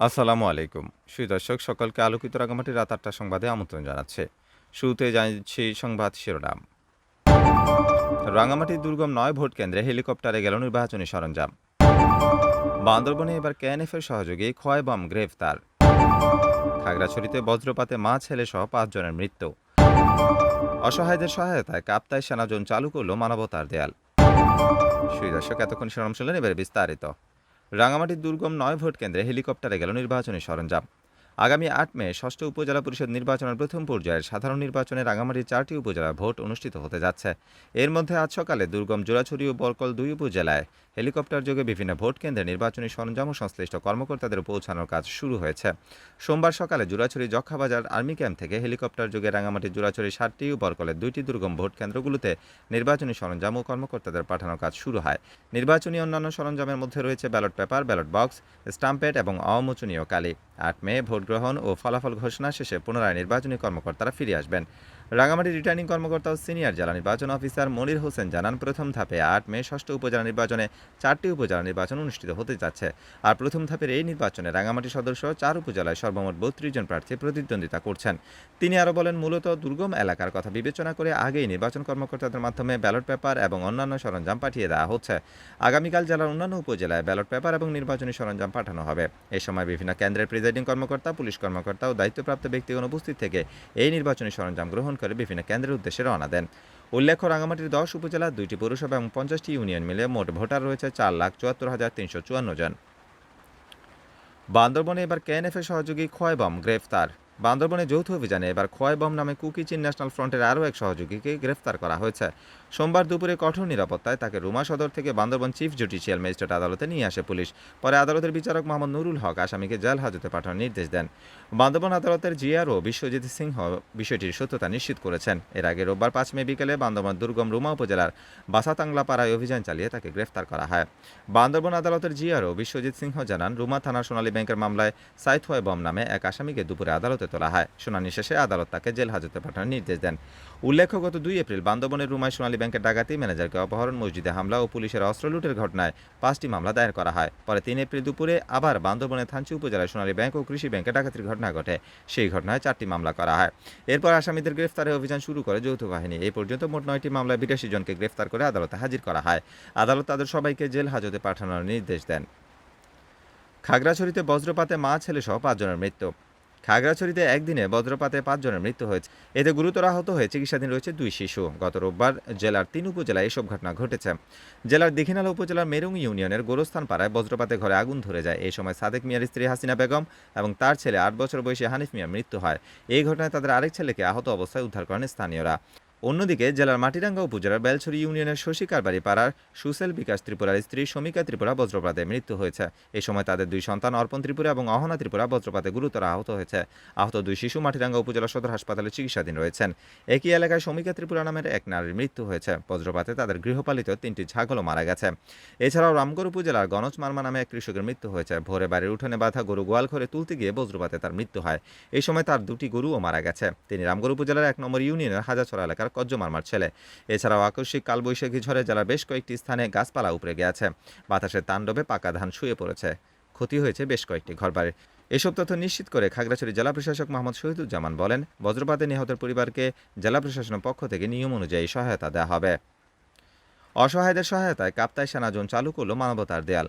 আসসালামু আলাইকুম। সুই দর্শক, সকলকে আলোকিত রাগামাটি রাত আটটা সংবাদে আমন্ত্রণ জানাচ্ছে। শুরুতে জানাচ্ছি সংবাদ শিরোনাম। রাঙামাটির দুর্গম নয় ভোট কেন্দ্রে হেলিকপ্টারে গেল নির্বাচনী সরঞ্জাম। বান্দরবনে এবার কেএনএফের সহযোগী ক্ষয় বম গ্রেফতার। খাগড়াছড়িতে বজ্রপাতে মা, ছেলে সহ পাঁচজনের মৃত্যু। অসহায়দের সহায়তায় কাপ্তায় সেনাজন চালু করল মানবতার দেয়াল। সুই দর্শক, এতক্ষণ শিরোনাম শুনলেন, এবারে বিস্তারিত। রাঙামাটির দুর্গম নয় ভোট কেন্দ্রে হেলিকপ্টারে গেল নির্বাচনী সরঞ্জাম। আগামী আট মে ষষ্ঠ উপজেলা পরিষদ নির্বাচনের প্রথম পর্যায়ের সাধারণ নির্বাচনে রাঙামাটির চারটি উপজেলার ভোট অনুষ্ঠিত হতে যাচ্ছে। এর মধ্যে আজ সকালে দুর্গম জোড়াছড়ি ও বরকল দুই উপজেলায় হেলিকপ্টার যোগে বিভিন্ন ভোট কেন্দ্রে নির্বাচনী সরঞ্জাম ও সংশ্লিষ্ট কর্মকর্তাদের পৌঁছানোর কাজ শুরু হয়েছে। সোমবার সকালে জোড়াছড়ি যক্ষাবাজার আর্মি ক্যাম্প থেকে হেলিকপ্টার যোগে রাঙামাটির জোড়াছড়ি সাতটি ও বরকলের দুইটি দুর্গম ভোট কেন্দ্রগুলোতে নির্বাচনী সরঞ্জাম ও কর্মকর্তাদের পাঠানোর কাজ শুরু হয়। নির্বাচনী অন্যান্য সরঞ্জামের মধ্যে রয়েছে ballot paper, ballot box, stamp pad এবং অমোচনীয় কালি। আট মে ভোট গ্রহণ ও ফলাফল ঘোষণা শেষে পুনরায় নির্বাচনী কর্মকর্তারা ফিরে আসবেন। রাঙামাটি রিটার্নিং কর্মকর্তা ও সিনিয়র জেলা নির্বাচন অফিসার মনির হোসেন জানান, প্রথম ধাপে আট মে ষষ্ঠ উপজেলা নির্বাচনে চারটি উপজেলা নির্বাচন অনুষ্ঠিত হতে যাচ্ছে। আর প্রথম ধাপের এই নির্বাচনে রাঙামাটি সদস্য চার উপজেলায় সর্বমোট বত্রিশ জন প্রার্থী প্রতিদ্বন্দ্বিতা করছেন। তিনি আরও বলেন, মূলত দুর্গম এলাকার কথা বিবেচনা করে আগেই নির্বাচন কর্মকর্তাদের মাধ্যমে ব্যালট পেপার এবং অন্যান্য সরঞ্জাম পাঠিয়ে দেওয়া হচ্ছে। আগামীকাল জেলার অন্যান্য উপজেলায় ব্যালট পেপার এবং নির্বাচনী সরঞ্জাম পাঠানো হবে। এ সময় বিভিন্ন কেন্দ্রের প্রিজাইডিং কর্মকর্তা, পুলিশ কর্মকর্তা ও দায়িত্বপ্রাপ্ত ব্যক্তিগণ উপস্থিত থেকে এই নির্বাচনী সরঞ্জাম গ্রহণ করে বিভিন্ন কেন্দ্রের উদ্দেশ্যে রওনা দেন। উল্লেখ্য রাঙামাটির দশ উপজেলা দুইটি পৌরসভা এবং পঞ্চাশটি ইউনিয়ন মিলে মোট ভোটার রয়েছে চার লাখ চুয়াত্তর হাজার তিনশো চুয়ান্ন জন। বান্দরবনে এবার কেএনএফের সহযোগী খয়বম গ্রেফতার। বান্দরবনে যৌথ অভিযানে এবার ক্ষয় বম নামে কুকিচিন ন্যাশনাল ফ্রন্টের আরও এক সহযোগীকে গ্রেফতার করা হয়েছে। সোমবার দুপুরে কঠোর নিরাপত্তায় তাকে রুমা সদর থেকে বান্দরবন চিফ জুডিশিয়াল ম্যাজিস্ট্রেট আদালতে নিয়ে আসে পুলিশ। পরে আদালতের বিচারক মোহাম্মদ নুরুল হক আসামিকে জেল হাজতে পাঠানোর নির্দেশ দেন। বান্দরবন আদালতের জিআরও বিশ্বজিৎ সিংহ বিষয়টির সত্যতা নিশ্চিত করেছেন। এর আগে রোববার পাঁচ মে বিকেলে বান্দরবন দুর্গম রুমা উপজেলার বাসাতাংলা পাড়ায় অভিযান চালিয়ে তাকে গ্রেফতার করা হয়। বান্দরবন আদালতের জিআরও বিশ্বজিৎ সিংহ জানান, রুমা থানা সোনালী ব্যাংকের মামলায় সাইথওয়ে বম নামে এক আসামিকে দুপুরে আদালতে তোলা হয়। শুনানি শেষে আদালত তাকে জেল হাজতে পাঠানোর নির্দেশ দেন। উল্লেখ্য গত দুই এপ্রিল বান্দরবনের রুমায় সোনালী ব্যাংকের ডাকাতি, ম্যানেজারকে অপহরণ, মসজিদে হামলা ও পুলিশের অস্ত্র লুটের ঘটনায় পাঁচটি মামলা দায়ের করা হয়। পরে তিন এপ্রিল দুপুরে আবার বান্দরবনের থানচি উপজেলায় সোনালী ব্যাংক ও কৃষি ব্যাংকে ডাকাতির ঘটনা ঘটে। সেই ঘটনায় চারটি মামলা করা হয়। এরপর আসামিদের গ্রেফতারে অভিযান শুরু করে যৌথ বাহিনী। এই পর্যন্ত মোট নয়টি মামলায় বিরাশি জনকে গ্রেফতার করে আদালতে হাজির করা হয়। আদালত তাদের সবাইকে জেল হাজতে পাঠানোর নির্দেশ দেন। খাগড়াছড়িতে বজ্রপাতে মা ছেলে সহ পাঁচজনের মৃত্যু। খাগড়াছড়িতে একদিনে বজ্রপাতে পাঁচজনের মৃত্যু হয়েছে। এতে গুরুতর আহত হয়ে চিকিৎসাধীন রয়েছে দুই শিশু। গত রোববার জেলার তিন উপজেলায় এসব ঘটনা ঘটেছে। জেলার দীঘিনালা উপজেলার মেরুং ইউনিয়নের গোরস্থান পাড়ায় বজ্রপাতে ঘরে আগুন ধরে যায়। এই সময় সাদেক মিয়ার স্ত্রী হাসিনা বেগম এবং তার ছেলে আট বছর বয়সী হানিফ মিয়ার মৃত্যু হয়। এই ঘটনায় তাদের আরেক ছেলেকে আহত অবস্থায় উদ্ধার করেন স্থানীয়রা। অন্যদিকে জেলার মাটিরাঙ্গা উপজেলার বেলছড়ি ইউনিয়নের শশী কারবারি পাড়ার সুসেল বিকাশ ত্রিপুরার স্ত্রী শমিকা ত্রিপুরা বজ্রপাতে মৃত্যু হয়েছে। এ সময় তাদের দুই সন্তান অর্পণ ত্রিপুরা এবং অহনা ত্রিপুরা বজ্রপাতে গুরুতর আহত হয়েছে। আহত দুই শিশু মাটিরাঙ্গা উপজেলা সদর হাসপাতালে চিকিৎসাধীন রয়েছেন। একই এলাকায় শমিকা ত্রিপুরা নামের এক নারীর মৃত্যু হয়েছে। বজ্রপাতে তাদের গৃহপালিত তিনটি ছাগলও মারা গেছে। এছাড়াও রামগড় উপজেলার গণজ মার্মা নামে এক কৃষকের মৃত্যু হয়েছে। ভোরে বাড়ির উঠোনে বাঁধা গরু গোয়াল ঘরে তুলতে গিয়ে বজ্রপাতে তার মৃত্যু হয়। এই সময় তার দুটি গরুও মারা গেছে। তিনি রামগড় উপজেলার এক নম্বর ইউনিয়নের হাজাছড়া এলাকার কজ্জ মারমার ছেলে। এছাড়াও আকস্মিক কালবৈশাখী ঝড়ে জেলার বেশ কয়েকটি স্থানে গাছপালা উপড়ে গেছে বাতাসের তাণ্ডবে পাকা ধান শুয়ে পড়েছে। ক্ষতি হয়েছে বেশ কয়েকটি ঘরবাড়ির এসব তথ্য নিশ্চিত করে খাগড়াছড়ি জেলা প্রশাসক মোহাম্মদ শহীদুজ্জামান বলেন, বজ্রপাতে নিহতের পরিবারকে জেলা প্রশাসনের পক্ষ থেকে নিয়ম অনুযায়ী সহায়তা দেওয়া হবে। অসহায়দের সহায়তায় কাপ্তায় সেনাজোন চালু করল মানবতার দেয়াল।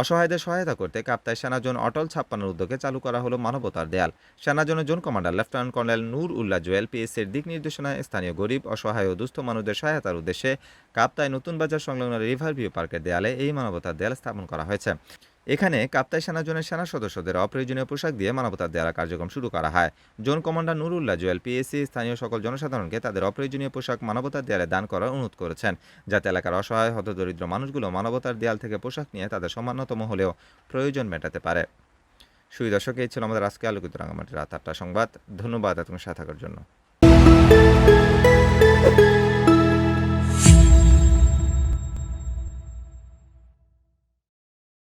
অসহায়দের সহায়তা করতে কাপ্তায় সেনাজন অটল ছাপ্পানোর উদ্যোগে চালু করা হলো মানবতার দেয়াল। সেনাজনের zone commander lieutenant colonel Nur Ullah Jewel পিএসসির দিক নির্দেশনায় স্থানীয় গরিব, অসহায় ও দুস্থ মানুষদের সহায়তার উদ্দেশ্যে কাপ্তায় নতুন বাজার সংলগ্ন রিভার ভিউ পার্কের দেয়ালে এই মানবতার দেয়াল স্থাপন করা হয়েছে। এখানে কাপ্তাই সেনাজোনের সেনা সদস্যদের অপ্রয়োজনীয় পোশাক দিয়ে মানবতার দেওয়ার কার্যক্রম শুরু করা হয়। Zone commander Nurullah Jewel PSC, স্থানীয় সকল জনসাধারণকে তাদের অপ্রয়োজনীয় পোশাক মানবতার দেয়ালে দান করার অনুরোধ করেছেন, যাতে এলাকার অসহায়, হতদরিদ্র মানুষগুলো মানবতার দেয়াল থেকে পোশাক নিয়ে তাদের সামান্যতম হলেও প্রয়োজন মেটাতে পারে। সুই দর্শক, এই ছিল আমাদের আজকে আলোকিত রাঙামাটির রাত আটটা সংবাদ। ধন্যবাদ এতক্ষণ সাথে থাকার জন্য।